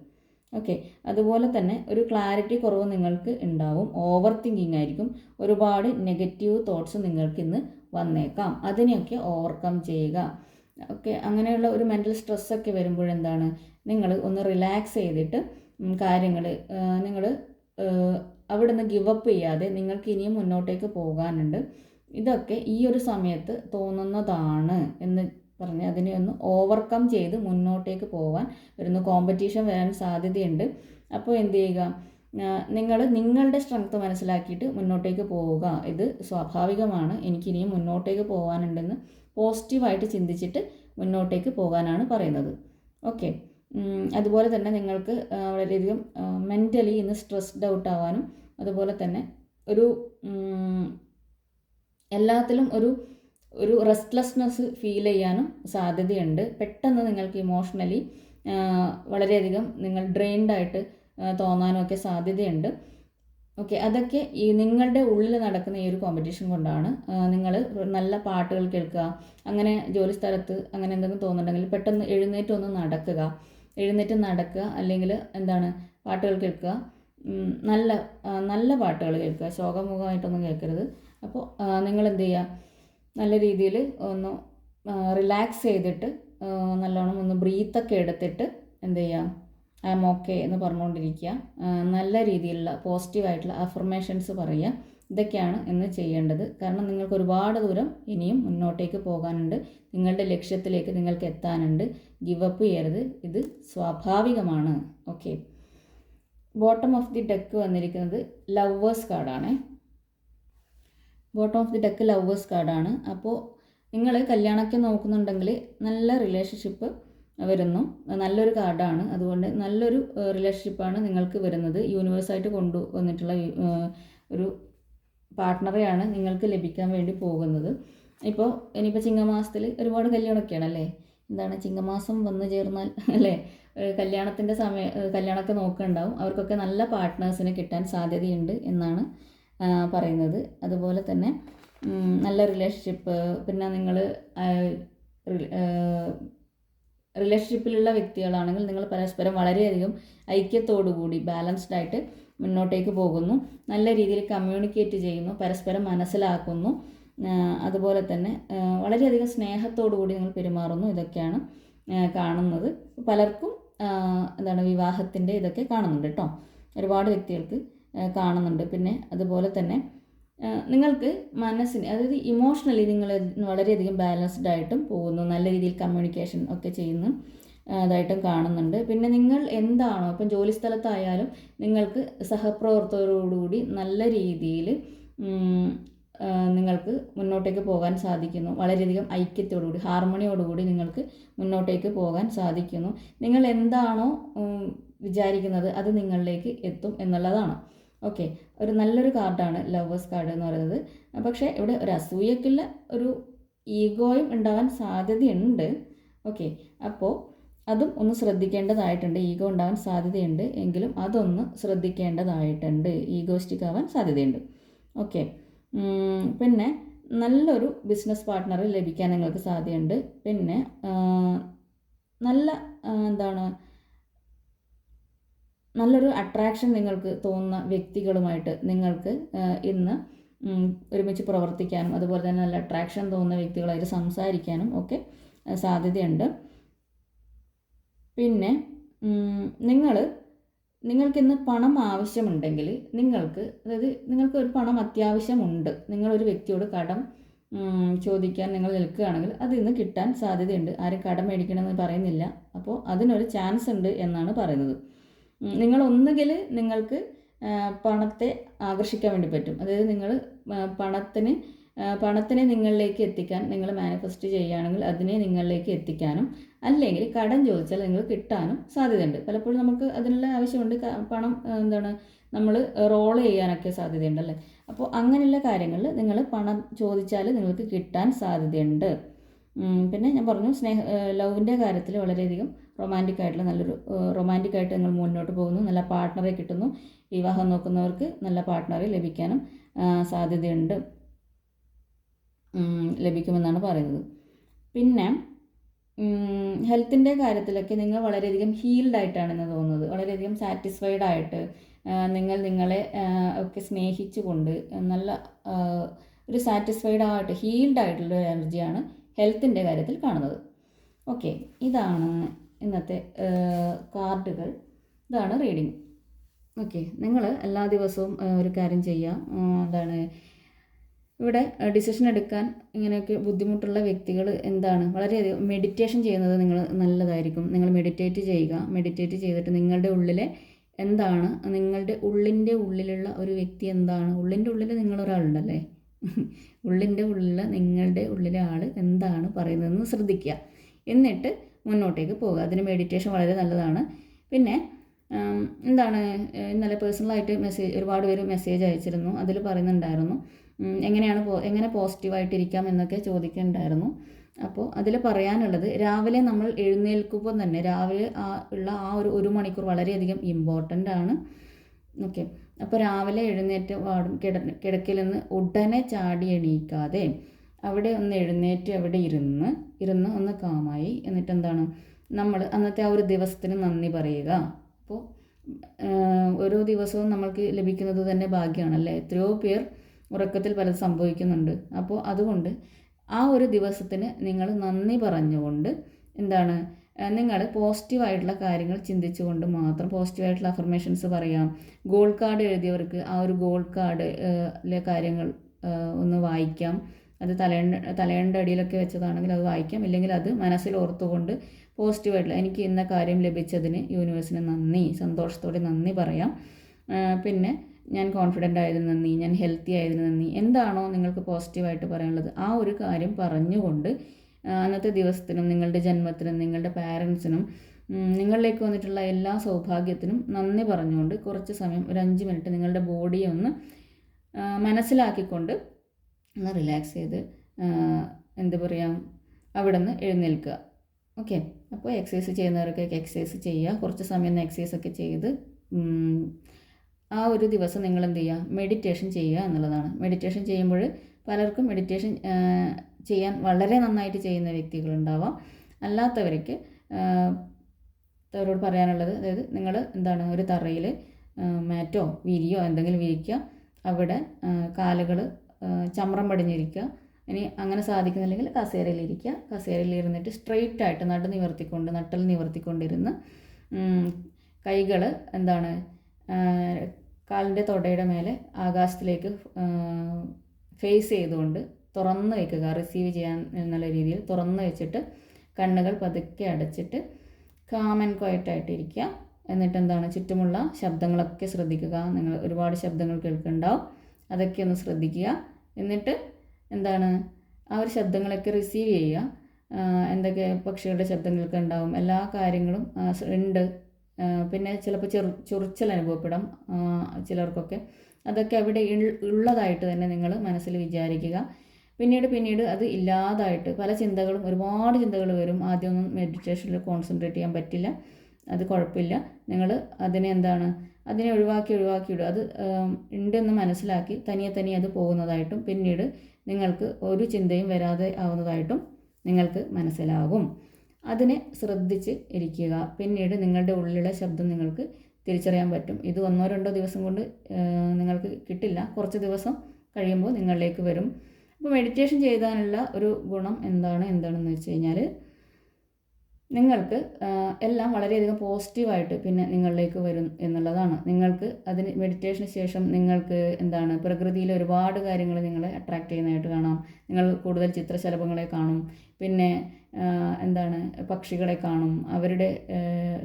ഓക്കെ അതുപോലെ തന്നെ ഒരു ക്ലാരിറ്റി കുറവ് നിങ്ങൾക്ക് ഉണ്ടാവും. ഓവർ തിങ്കിങ് ആയിരിക്കും. ഒരുപാട് നെഗറ്റീവ് തോട്ട്സ് നിങ്ങൾക്ക് ഇന്ന് വന്നേക്കാം. അതിനെയൊക്കെ ഓവർകം ചെയ്യുക. ഓക്കെ അങ്ങനെയുള്ള ഒരു മെന്റൽ സ്ട്രെസ്സൊക്കെ വരുമ്പോഴെന്താണ് നിങ്ങൾ ഒന്ന് റിലാക്സ് ചെയ്തിട്ട് കാര്യങ്ങൾ നിങ്ങൾ അവിടെ നിന്ന് ഗിവപ്പ് ചെയ്യാതെ നിങ്ങൾക്ക് ഇനിയും മുന്നോട്ടേക്ക് പോകാനുണ്ട്. ഇതൊക്കെ ഈ ഒരു സമയത്ത് തോന്നുന്നതാണ് എന്ന് പറഞ്ഞ് അതിനെ ഒന്ന് ഓവർകം ചെയ്ത് മുന്നോട്ടേക്ക് പോകാൻ വരുന്ന കോമ്പറ്റീഷൻ വരാൻ സാധ്യതയുണ്ട്. അപ്പോൾ എന്ത് ചെയ്യുക? നിങ്ങൾ നിങ്ങളുടെ സ്ട്രെങ്ത് മനസ്സിലാക്കിയിട്ട് മുന്നോട്ടേക്ക് പോവുക. ഇത് സ്വാഭാവികമാണ്. എനിക്കിനിയും മുന്നോട്ടേക്ക് പോകാനുണ്ടെന്ന് പോസിറ്റീവായിട്ട് ചിന്തിച്ചിട്ട് മുന്നോട്ടേക്ക് പോകാനാണ് പറയുന്നത്. ഓക്കെ. അതുപോലെ തന്നെ നിങ്ങൾക്ക് വളരെയധികം മെന്റലി ഇന്ന് സ്ട്രെസ്ഡ് ഔട്ട് ആവാനും അതുപോലെ തന്നെ ഒരു എല്ലാത്തിലും ഒരു ഒരു റെസ്റ്റ്ലെസ്നെസ് ഫീൽ ചെയ്യാനും സാധ്യതയുണ്ട്. പെട്ടെന്ന് നിങ്ങൾക്ക് ഇമോഷണലി വളരെയധികം നിങ്ങൾ ഡ്രെയിൻഡ് ആയിട്ട് തോന്നാനും ഒക്കെ സാധ്യതയുണ്ട്. ഓക്കെ അതൊക്കെ ഈ നിങ്ങളുടെ ഉള്ളിൽ നടക്കുന്ന ഈ ഒരു കോമ്പറ്റീഷൻ കൊണ്ടാണ് നിങ്ങൾ നല്ല പാട്ടുകൾ കേൾക്കുക അങ്ങനെ ജോലി സ്ഥലത്ത് അങ്ങനെ എന്തെങ്കിലും തോന്നുന്നുണ്ടെങ്കിൽ പെട്ടെന്ന് എഴുന്നേറ്റ് ഒന്ന് നടക്കുക. എഴുന്നേറ്റ് നടക്കുക അല്ലെങ്കിൽ എന്താണ് പാട്ടുകൾ കേൾക്കുക നല്ല നല്ല പാട്ടുകൾ കേൾക്കുക ശോകമുഖമായിട്ടൊന്നും കേൾക്കരുത്. അപ്പോൾ നിങ്ങൾ എന്ത് ചെയ്യുക നല്ല രീതിയിൽ ഒന്ന് റിലാക്സ് ചെയ്തിട്ട് നല്ലോണം ഒന്ന് ബ്രീത്തൊക്കെ എടുത്തിട്ട് എന്ത് ചെയ്യുക ഐ എം ഓക്കെ എന്ന് പറഞ്ഞുകൊണ്ടിരിക്കുക. നല്ല രീതിയിലുള്ള പോസിറ്റീവായിട്ടുള്ള അഫർമേഷൻസ് പറയുക. ഇതൊക്കെയാണ് ഇന്ന് ചെയ്യേണ്ടത്. കാരണം നിങ്ങൾക്ക് ഒരുപാട് ദൂരം ഇനിയും മുന്നോട്ടേക്ക് പോകാനുണ്ട്. നിങ്ങളുടെ ലക്ഷ്യത്തിലേക്ക് നിങ്ങൾക്ക് എത്താനുണ്ട്. ഗിവ് അപ്പ് ചെയ്യരുത്. ഇത് സ്വാഭാവികമാണ്. Okay bottom of the deck വന്നിരിക്കുന്നത് ലവേഴ്സ് കാർഡാണ് bottom of the deck lovers കാർഡാണ്. അപ്പോൾ നിങ്ങൾ കല്യാണമൊക്കെ നോക്കുന്നുണ്ടെങ്കിൽ നല്ല റിലേഷൻഷിപ്പ് വരുന്നു. നല്ലൊരു കാർഡാണ്. അതുകൊണ്ട് നല്ലൊരു റിലേഷൻഷിപ്പാണ് നിങ്ങൾക്ക് വരുന്നത്. യൂണിവേഴ്സായിട്ട് കൊണ്ടുവന്നിട്ടുള്ള ഒരു പാർട്ട്ണറെയാണ് നിങ്ങൾക്ക് ലഭിക്കാൻ വേണ്ടി പോകുന്നത്. ഇപ്പോൾ ഇനിയിപ്പോൾ ചിങ്ങമാസത്തിൽ ഒരുപാട് കല്യാണമൊക്കെയാണ് അല്ലേ? എന്താണ്? ചിങ്ങമാസം വന്നു ചേർന്നാൽ അല്ലേ? കല്യാണത്തിന്റെ സമയം കല്യാണമൊക്കെ നോക്കുന്നുണ്ടാവും. അവർക്കൊക്കെ നല്ല പാർട്ട്നേഴ്സിനെ കിട്ടാൻ സാധ്യതയുണ്ട് എന്നാണ് പറയുന്നത്. അതുപോലെ തന്നെ നല്ല റിലേഷൻഷിപ്പ് പിന്നെ നിങ്ങൾ റിലേഷൻഷിപ്പിലുള്ള വ്യക്തികളാണെങ്കിൽ നിങ്ങൾ പരസ്പരം വളരെയധികം ഐക്യത്തോടു കൂടി ബാലൻസ്ഡ് ആയിട്ട് മുന്നോട്ടേക്ക് പോകുന്നു. നല്ല രീതിയിൽ കമ്മ്യൂണിക്കേറ്റ് ചെയ്യുന്നു പരസ്പരം മനസ്സിലാക്കുന്നു. അതുപോലെ തന്നെ വളരെയധികം സ്നേഹത്തോടു കൂടി നിങ്ങൾ പെരുമാറുന്നു. ഇതൊക്കെയാണ് കാണുന്നത്. പലർക്കും എന്താണ് വിവാഹത്തിന്റെ ഇതൊക്കെ കാണുന്നുണ്ട് കേട്ടോ. ഒരുപാട് വ്യക്തികൾക്ക് കാണുന്നുണ്ട്. പിന്നെ അതുപോലെ തന്നെ നിങ്ങൾക്ക് മനസ്സിന് അതായത് ഇമോഷണലി നിങ്ങൾ വളരെയധികം ബാലൻസ്ഡ് ആയിട്ടും പോകുന്നു. നല്ല രീതിയിൽ കമ്മ്യൂണിക്കേഷൻ ഒക്കെ ചെയ്യുന്നു അതായിട്ടും കാണുന്നുണ്ട്. പിന്നെ നിങ്ങൾ എന്താണോ ഇപ്പം ജോലി സ്ഥലത്തായാലും നിങ്ങൾക്ക് സഹപ്രവർത്തകരോടുകൂടി നല്ല രീതിയിൽ നിങ്ങൾക്ക് മുന്നോട്ടേക്ക് പോകാൻ സാധിക്കുന്നു. വളരെയധികം ഐക്യത്തോടുകൂടി ഹാർമണിയോടുകൂടി നിങ്ങൾക്ക് മുന്നോട്ടേക്ക് പോകാൻ സാധിക്കുന്നു. നിങ്ങൾ എന്താണോ വിചാരിക്കുന്നത് അത് നിങ്ങളിലേക്ക് എത്തും എന്നുള്ളതാണ്. ഓക്കെ ഒരു നല്ലൊരു കാർഡാണ് ലവേഴ്സ് കാർഡ് എന്ന് പറയുന്നത്. പക്ഷേ ഇവിടെ ഒരു അസൂയക്കുള്ള ഒരു ഈഗോയും ഉണ്ടാവാൻ സാധ്യതയുണ്ട്. ഓക്കെ അപ്പോൾ അതും ഒന്ന് ശ്രദ്ധിക്കേണ്ടതായിട്ടുണ്ട്. ഈഗോ ഉണ്ടാവാൻ സാധ്യതയുണ്ട് എങ്കിലും അതൊന്ന് ശ്രദ്ധിക്കേണ്ടതായിട്ടുണ്ട്. ഈഗോസ്റ്റിക് ആവാൻ സാധ്യതയുണ്ട്. ഓക്കെ പിന്നെ നല്ലൊരു ബിസിനസ് പാർട്ട്ണർ ലഭിക്കാൻ നിങ്ങൾക്ക് സാധ്യതയുണ്ട്. പിന്നെ നല്ല എന്താണ് നല്ലൊരു അട്രാക്ഷൻ നിങ്ങൾക്ക് തോന്നുന്ന വ്യക്തികളുമായിട്ട് നിങ്ങൾക്ക് ഇന്ന് ഒരുമിച്ച് പ്രവർത്തിക്കാനും അതുപോലെ തന്നെ നല്ല അട്രാക്ഷൻ തോന്നുന്ന വ്യക്തികളായിട്ട് സംസാരിക്കാനും ഒക്കെ സാധ്യതയുണ്ട്. പിന്നെ നിങ്ങൾ നിങ്ങൾക്കിന്ന് പണം ആവശ്യമുണ്ടെങ്കിൽ നിങ്ങൾക്ക് അതായത് നിങ്ങൾക്ക് ഒരു പണം അത്യാവശ്യമുണ്ട് നിങ്ങളൊരു വ്യക്തിയോട് കടം ചോദിക്കാൻ നിങ്ങൾ നിൽക്കുകയാണെങ്കിൽ അത് ഇന്ന് കിട്ടാൻ സാധ്യതയുണ്ട്. ആരും കടം മേടിക്കണമെന്ന് പറയുന്നില്ല. അപ്പോൾ അതിനൊരു ചാൻസ് ഉണ്ട് എന്നാണ് പറയുന്നത്. നിങ്ങൾ ഒന്നുകിൽ നിങ്ങൾക്ക് പണത്തെ ആകർഷിക്കാൻ വേണ്ടി പറ്റും. അതായത് നിങ്ങൾ പണത്തിന് പണത്തിനെ നിങ്ങളിലേക്ക് എത്തിക്കാൻ നിങ്ങൾ മാനിഫെസ്റ്റ് ചെയ്യുകയാണെങ്കിൽ അതിനെ നിങ്ങളിലേക്ക് എത്തിക്കാനും അല്ലെങ്കിൽ കടം ചോദിച്ചാൽ നിങ്ങൾ കിട്ടാനും സാധ്യതയുണ്ട്. പലപ്പോഴും നമുക്ക് അതിനുള്ള ആവശ്യമുണ്ട്. പണം എന്താണ് നമ്മൾ റോൾ ചെയ്യാനൊക്കെ സാധ്യതയുണ്ട് അല്ലേ? അപ്പോൾ അങ്ങനെയുള്ള കാര്യങ്ങളിൽ നിങ്ങൾ പണം ചോദിച്ചാൽ നിങ്ങൾക്ക് കിട്ടാൻ സാധ്യതയുണ്ട്. പിന്നെ ഞാൻ പറഞ്ഞു സ്നേഹ ലവിന്റെ കാര്യത്തിൽ വളരെയധികം റൊമാന്റിക് ആയിട്ടുള്ള നല്ലൊരു റൊമാന്റിക് ആയിട്ട് നിങ്ങൾ മുന്നോട്ട് പോകുന്നു. നല്ല പാർട്ട്ണറെ കിട്ടുന്നു. വിവാഹം നോക്കുന്നവർക്ക് നല്ല പാർട്ട്ണറെ ലഭിക്കാനും സാധ്യതയുണ്ട്. ലഭിക്കുമെന്നാണ് പറയുന്നത്. പിന്നെ ഹെൽത്തിന്റെ കാര്യത്തിലൊക്കെ നിങ്ങൾ വളരെയധികം ഹീൽഡ് ആയിട്ടാണ് എന്ന് തോന്നുന്നത്. വളരെയധികം സാറ്റിസ്ഫൈഡ് ആയിട്ട് നിങ്ങൾ നിങ്ങളെ ഒക്കെ സ്നേഹിച്ചുകൊണ്ട് നല്ല ഒരു സാറ്റിസ്ഫൈഡ് ആയിട്ട് ഹീൽഡ് ആയിട്ടുള്ള എനർജിയാണ് ഹെൽത്തിന്റെ കാര്യത്തിൽ കാണുന്നത്. ഓക്കെ ഇതാണ് ഇന്നത്തെ കാർഡുകൾ. ഇതാണ് റീഡിങ്. ഓക്കെ നിങ്ങൾ എല്ലാ ദിവസവും ഒരു കാര്യം ചെയ്യുക എന്താണ് ഇവിടെ ഡിസിഷൻ എടുക്കാൻ ഇങ്ങനെയൊക്കെ ബുദ്ധിമുട്ടുള്ള വ്യക്തികൾ എന്താണ്? വളരെയധികം മെഡിറ്റേഷൻ ചെയ്യുന്നത് നിങ്ങൾ നല്ലതായിരിക്കും. നിങ്ങൾ മെഡിറ്റേറ്റ് ചെയ്യുക. മെഡിറ്റേറ്റ് ചെയ്തിട്ട് നിങ്ങളുടെ ഉള്ളിലെ എന്താണ്? നിങ്ങളുടെ ഉള്ളിന്റെ ഉള്ളിലുള്ള ഒരു വ്യക്തി എന്താണ്? ഉള്ളിന്റെ ഉള്ളിൽ നിങ്ങളൊരാളുണ്ടല്ലേ? ഉള്ളിന്റെ ഉള്ളിലുള്ള നിങ്ങളുടെ ഉള്ളിലെ ആൾ എന്താണ് പറയുന്നതെന്ന് ശ്രദ്ധിക്കുക. എന്നിട്ട് മുന്നോട്ടേക്ക് പോകുക അതിന് മെഡിറ്റേഷൻ വളരെ നല്ലതാണ്. പിന്നെ എന്താണ് ഇന്നലെ പേഴ്സണലായിട്ട് മെസ്സേജ് ഒരുപാട് പേര് മെസ്സേജ് അയച്ചിരുന്നു. അതിൽ പറയുന്നുണ്ടായിരുന്നു എങ്ങനെയാണ് എങ്ങനെ പോസിറ്റീവായിട്ടിരിക്കാം എന്നൊക്കെ ചോദിക്കുന്നുണ്ടായിരുന്നു. അപ്പോൾ അതിൽ പറയാനുള്ളത് രാവിലെ നമ്മൾ എഴുന്നേൽക്കുമ്പോൾ തന്നെ രാവിലെ ആ ഉള്ള ആ ഒരു ഒരു മണിക്കൂർ വളരെയധികം ഇമ്പോർട്ടന്റ് ആണ്. ഓക്കെ അപ്പോൾ രാവിലെ എഴുന്നേറ്റ് കിട കിടക്കിൽ നിന്ന് ഉടനെ ചാടി എണീക്കാതെ അവിടെ ഒന്ന് എഴുന്നേറ്റ് അവിടെ ഇരുന്ന് ഇരുന്ന് ഒന്ന് കാമായി എന്നിട്ട് എന്താണ് നമ്മൾ അന്നത്തെ ആ ഒരു ദിവസത്തിന് നന്ദി പറയുക. അപ്പോൾ ഓരോ ദിവസവും നമ്മൾക്ക് ലഭിക്കുന്നത് തന്നെ ഭാഗ്യമാണല്ലേ? എത്രയോ പേർ ഉറക്കത്തിൽ പലത് സംഭവിക്കുന്നുണ്ട്. അപ്പോൾ അതുകൊണ്ട് ആ ഒരു ദിവസത്തിന് നിങ്ങൾ നന്ദി പറഞ്ഞുകൊണ്ട് എന്താണ്? നിങ്ങൾ പോസിറ്റീവായിട്ടുള്ള കാര്യങ്ങൾ ചിന്തിച്ചുകൊണ്ട് മാത്രം പോസിറ്റീവായിട്ടുള്ള അഫർമേഷൻസ് പറയാം. ഗോൾ കാർഡ് എഴുതിയവർക്ക് ആ ഒരു ഗോൾ കാർഡിലെ കാര്യങ്ങൾ ഒന്ന് വായിക്കാം. അത് തലേണ്ട തലേണ്ട അടിയിലൊക്കെ വെച്ചതാണെങ്കിൽ അത് വായിക്കാം. ഇല്ലെങ്കിൽ അത് മനസ്സിൽ ഓർത്തുകൊണ്ട് പോസിറ്റീവായിട്ടുള്ള എനിക്ക് ഇന്ന കാര്യം ലഭിച്ചതിന് യൂണിവേഴ്സിന് നന്ദി സന്തോഷത്തോടെ നന്ദി പറയാം. പിന്നെ ഞാൻ കോൺഫിഡന്റ് ആയതിന് നന്ദി ഞാൻ ഹെൽത്തി ആയതിന് നന്ദി. എന്താണോ നിങ്ങൾക്ക് പോസിറ്റീവായിട്ട് പറയാനുള്ളത്. ആ ഒരു കാര്യം പറഞ്ഞുകൊണ്ട് അന്നത്തെ ദിവസത്തിനും നിങ്ങളുടെ ജന്മത്തിനും നിങ്ങളുടെ പാരൻസിനും നിങ്ങളിലേക്ക് വന്നിട്ടുള്ള എല്ലാ സൗഭാഗ്യത്തിനും നന്ദി പറഞ്ഞുകൊണ്ട് കുറച്ച് സമയം ഒരു അഞ്ച് മിനിറ്റ് നിങ്ങളുടെ ബോഡിയെ ഒന്ന് മനസ്സിലാക്കിക്കൊണ്ട് ഒന്ന് റിലാക്സ് ചെയ്ത് എന്താ പറയുക അവിടെ നിന്ന് എഴുന്നേൽക്കുക ഓക്കെ അപ്പോൾ എക്സസൈസ് ചെയ്യുന്നവർക്കൊക്കെ എക്സസൈസ് ചെയ്യുക. കുറച്ച് സമയം എക്സസൈസ് ഒക്കെ ചെയ്ത് ആ ഒരു ദിവസം നിങ്ങൾ എന്ത് ചെയ്യുക? മെഡിറ്റേഷൻ ചെയ്യുക എന്നുള്ളതാണ്. മെഡിറ്റേഷൻ ചെയ്യുമ്പോൾ പലർക്കും മെഡിറ്റേഷൻ ചെയ്യാൻ വളരെ നന്നായിട്ട് ചെയ്യുന്ന വ്യക്തികളുണ്ടാവാം അല്ലാത്തവർക്ക് അവരോട് പറയാനുള്ളത് അതായത് നിങ്ങൾ എന്താണ് ഒരു തറയിൽ മാറ്റോ വിരിയോ എന്തെങ്കിലും വിരിക്കുക. അവിടെ കാലുകൾ ചമ്രം പടിഞ്ഞിരിക്കുക. ഇനി അങ്ങനെ സാധിക്കുന്നില്ലെങ്കിൽ കസേരയിലിരിക്കുക. കസേരയിൽ ഇരുന്നിട്ട് സ്ട്രെയിറ്റ് ആയിട്ട് നടു നിവർത്തിക്കൊണ്ട് നട്ടൽ നിവർത്തിക്കൊണ്ടിരുന്ന് കൈകൾ എന്താണ് കാലിന്റെ തൊടയുടെ മേലെ ആകാശത്തിലേക്ക് ഫേസ് ചെയ്തുകൊണ്ട് തുറന്ന് വയ്ക്കുക റിസീവ് ചെയ്യാൻ എന്നുള്ള രീതിയിൽ തുറന്ന് വെച്ചിട്ട് കണ്ണുകൾ പതുക്കെ അടച്ചിട്ട് കാമൻ ക്വയറ്റായിട്ടിരിക്കുക എന്നിട്ട് എന്താണ് ചുറ്റുമുള്ള ശബ്ദങ്ങളൊക്കെ ശ്രദ്ധിക്കുക. നിങ്ങൾ ഒരുപാട് ശബ്ദങ്ങൾ കേൾക്കുന്നുണ്ടാവും. അതൊക്കെ ഒന്ന് ശ്രദ്ധിക്കുക. എന്നിട്ട് എന്താണ്? ആ ഒരു ശബ്ദങ്ങളൊക്കെ റിസീവ് ചെയ്യുക. എന്തൊക്കെ പക്ഷികളുടെ ശബ്ദങ്ങളൊക്കെ ഉണ്ടാവും. എല്ലാ കാര്യങ്ങളും ഉണ്ട്. പിന്നെ ചിലപ്പോൾ ചെറു ചൊറിച്ചൽ അനുഭവപ്പെടാം ചിലർക്കൊക്കെ. അതൊക്കെ അവിടെ ഉള്ളതായിട്ട് തന്നെ നിങ്ങൾ മനസ്സിൽ വിചാരിക്കുക. പിന്നീട് പിന്നീട് അത് ഇല്ലാതായിട്ട് പല ചിന്തകളും ഒരുപാട് ചിന്തകൾ വരും. ആദ്യമൊന്നും മെഡിറ്റേഷനിൽ കോൺസെൻട്രേറ്റ് ചെയ്യാൻ പറ്റില്ല. അത് കുഴപ്പമില്ല. നിങ്ങൾ അതിനെ എന്താണ് അതിനെ ഒഴിവാക്കി ഒഴിവാക്കി ഇടുക അത് ഉണ്ടെന്ന് മനസ്സിലാക്കി തനിയെ തനിയെ അത് പോകുന്നതായിട്ടും പിന്നീട് നിങ്ങൾക്ക് ഒരു ചിന്തയും വരാതെ ആവുന്നതായിട്ടും നിങ്ങൾക്ക് മനസ്സിലാകും. അതിനെ ശ്രദ്ധിച്ച് ഇരിക്കുക. പിന്നീട് നിങ്ങളുടെ ഉള്ളിലെ ശബ്ദം നിങ്ങൾക്ക് തിരിച്ചറിയാൻ പറ്റും. ഇത് ഒന്നോ രണ്ടോ ദിവസം കൊണ്ട് നിങ്ങൾക്ക് കിട്ടില്ല. കുറച്ച് ദിവസം കഴിയുമ്പോൾ നിങ്ങളിലേക്ക് വരും. അപ്പോൾ മെഡിറ്റേഷൻ ചെയ്താനുള്ള ഒരു ഗുണം എന്താണ്? എന്താണെന്ന് വെച്ച് കഴിഞ്ഞാൽ നിങ്ങൾക്ക് എല്ലാം വളരെയധികം പോസിറ്റീവായിട്ട് പിന്നെ നിങ്ങളിലേക്ക് വരും എന്നുള്ളതാണ്. നിങ്ങൾക്ക് അതിന് മെഡിറ്റേഷന് ശേഷം നിങ്ങൾക്ക് എന്താണ് പ്രകൃതിയിൽ ഒരുപാട് കാര്യങ്ങൾ നിങ്ങളെ അട്രാക്ട് ചെയ്യുന്നതായിട്ട് കാണാം. നിങ്ങൾ കൂടുതൽ ചിത്രശലഭങ്ങളെ കാണും. പിന്നെ എന്താണ് പക്ഷികളെ കാണും. അവരുടെ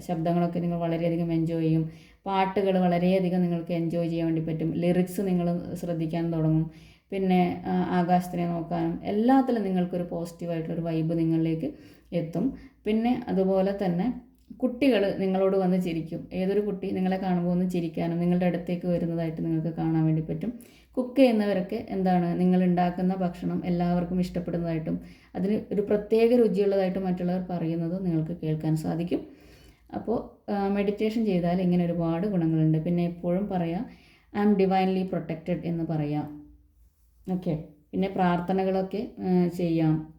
ശബ്ദങ്ങളൊക്കെ നിങ്ങൾ വളരെയധികം എൻജോയ് ചെയ്യും. പാട്ടുകൾ വളരെയധികം നിങ്ങൾക്ക് എൻജോയ് ചെയ്യാൻ വേണ്ടി പറ്റും. ലിറിക്സ് നിങ്ങൾ ശ്രദ്ധിക്കാൻ തുടങ്ങും. പിന്നെ ആകാശത്തിനെ നോക്കാനും എല്ലാത്തിലും നിങ്ങൾക്കൊരു പോസിറ്റീവായിട്ടുള്ളൊരു വൈബ് നിങ്ങളിലേക്ക് എത്തും. പിന്നെ അതുപോലെ തന്നെ കുട്ടികൾ നിങ്ങളോട് വന്ന് ചിരിക്കും. ഏതൊരു കുട്ടി നിങ്ങളെ കാണുമ്പോൾ ഒന്ന് ചിരിക്കാനും നിങ്ങളുടെ അടുത്തേക്ക് വരുന്നതായിട്ട് നിങ്ങൾക്ക് കാണാൻ വേണ്ടി പറ്റും. കുക്ക് ചെയ്യുന്നവരൊക്കെ എന്താണ്? നിങ്ങൾ ഉണ്ടാക്കുന്ന ഭക്ഷണം എല്ലാവർക്കും ഇഷ്ടപ്പെടുന്നതായിട്ടും അതിന് ഒരു പ്രത്യേക രുചിയുള്ളതായിട്ടും മറ്റുള്ളവർ പറയുന്നത് നിങ്ങൾക്ക് കേൾക്കാൻ സാധിക്കും. അപ്പോൾ മെഡിറ്റേഷൻ ചെയ്താൽ ഇങ്ങനെ ഒരുപാട് ഗുണങ്ങളുണ്ട്. പിന്നെ എപ്പോഴും പറയാം ഐ ആം ഡിവൈൻലി പ്രൊട്ടക്റ്റഡ് എന്ന് പറയാം. ഓക്കെ പിന്നെ പ്രാർത്ഥനകളൊക്കെ ചെയ്യാം.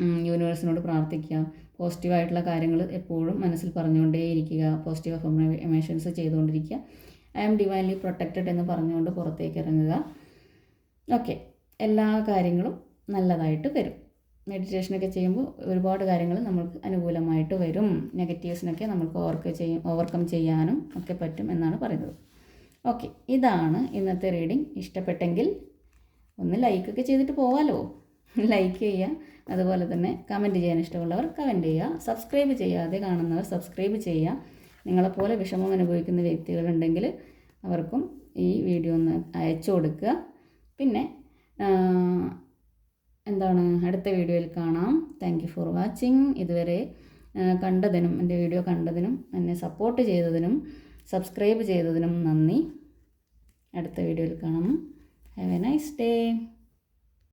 യൂണിവേഴ്സിനോട് പ്രാർത്ഥിക്കുക. പോസിറ്റീവായിട്ടുള്ള കാര്യങ്ങൾ എപ്പോഴും മനസ്സിൽ പറഞ്ഞുകൊണ്ടേയിരിക്കുക. പോസിറ്റീവ് അഫർമേഷൻസ് ചെയ്തുകൊണ്ടിരിക്കുക. ഐ ആം ഡിവൈൻലി പ്രൊട്ടക്റ്റഡ് എന്ന് പറഞ്ഞുകൊണ്ട് പുറത്തേക്ക് ഇറങ്ങുക. ഓക്കെ എല്ലാ കാര്യങ്ങളും നല്ലതായിട്ട് വരും. മെഡിറ്റേഷനൊക്കെ ചെയ്യുമ്പോൾ ഒരുപാട് കാര്യങ്ങൾ നമുക്ക് അനുകൂലമായിട്ട് വരും. നെഗറ്റീവ്സിനൊക്കെ നമുക്ക് ഓവർക്ക് ചെയ്യും ഓവർകം ചെയ്യാനും ഒക്കെ പറ്റും എന്നാണ് പറയുന്നത്. ഓക്കെ ഇതാണ് ഇന്നത്തെ റീഡിംഗ് ഇഷ്ടപ്പെട്ടെങ്കിൽ ഒന്ന് ലൈക്കൊക്കെ ചെയ്തിട്ട് പോവാലോ ലൈക്ക് ചെയ്യുക. അതുപോലെ തന്നെ കമന്റ് ചെയ്യാൻ ഇഷ്ടമുള്ളവർ കമന്റ് ചെയ്യുക. സബ്സ്ക്രൈബ് ചെയ്യാതെ കാണുന്നവർ സബ്സ്ക്രൈബ് ചെയ്യുക. നിങ്ങളെപ്പോലെ വിഷമം അനുഭവിക്കുന്ന വ്യക്തികളുണ്ടെങ്കിൽ അവർക്കും ഈ വീഡിയോ ഒന്ന് അയച്ചു കൊടുക്കുക. പിന്നെ എന്താണ്? അടുത്ത വീഡിയോയിൽ കാണാം. താങ്ക് യു ഫോർ വാച്ചിങ് ഇതുവരെ കണ്ടതിനും എന്റെ വീഡിയോ കണ്ടതിനും എന്നെ സപ്പോർട്ട് ചെയ്തതിനും സബ്സ്ക്രൈബ് ചെയ്തതിനും നന്ദി. അടുത്ത വീഡിയോയിൽ കാണാം. Have A nice day